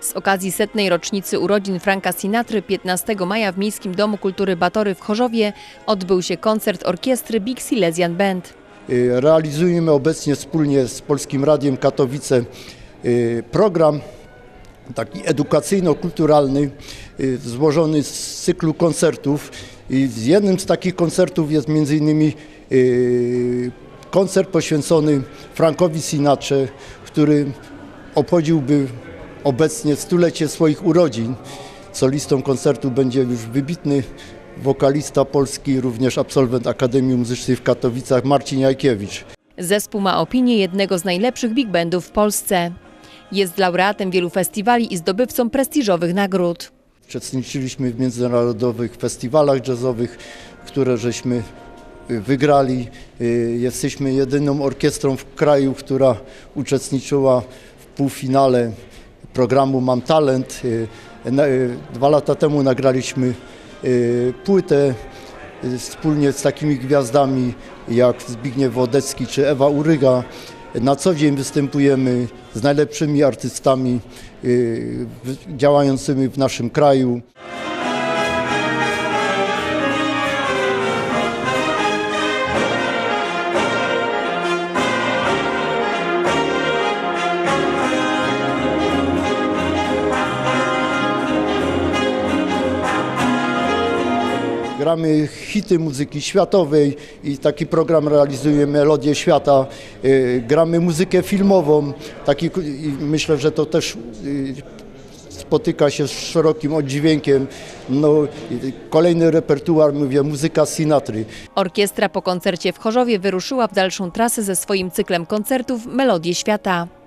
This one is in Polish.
Z okazji setnej rocznicy urodzin Franka Sinatry 15 maja w Miejskim Domu Kultury Batory w Chorzowie odbył się koncert orkiestry Big Silesian Band. Y, Realizujemy obecnie wspólnie z Polskim Radiem Katowice y, program taki edukacyjno-kulturalny y, złożony z cyklu koncertów. I z jednym z takich koncertów jest y, koncert poświęcony Frankowi Sinatrze, który obchodziłby obecnie stulecie swoich urodzin. Solistą koncertu będzie już wybitny wokalista polski, również absolwent Akademii Muzycznej w Katowicach Marcin Jajkiewicz. Zespół ma opinię jednego z najlepszych big bandów w Polsce. Jest laureatem wielu festiwali i zdobywcą prestiżowych nagród. Uczestniczyliśmy w międzynarodowych festiwalach jazzowych, które żeśmy y, wygrali. Y, Jesteśmy jedyną orkiestrą w kraju, która uczestniczyła w półfinale programu Mam Talent. Y, y, Dwa lata temu nagraliśmy y, płytę wspólnie z takimi gwiazdami jak Zbigniew Wodecki czy Ewa Uryga. Na co dzień występujemy z najlepszymi artystami działającymi w naszym kraju. Gramy hity muzyki światowej i taki program realizuje Melodie Świata. Y, Gramy muzykę filmową. Taki, myślę, że to też y, spotyka się z szerokim oddźwiękiem. No, kolejny repertuar, mówię, muzyka Sinatry. Orkiestra po koncercie w Chorzowie wyruszyła w dalszą trasę ze swoim cyklem koncertów Melodie Świata.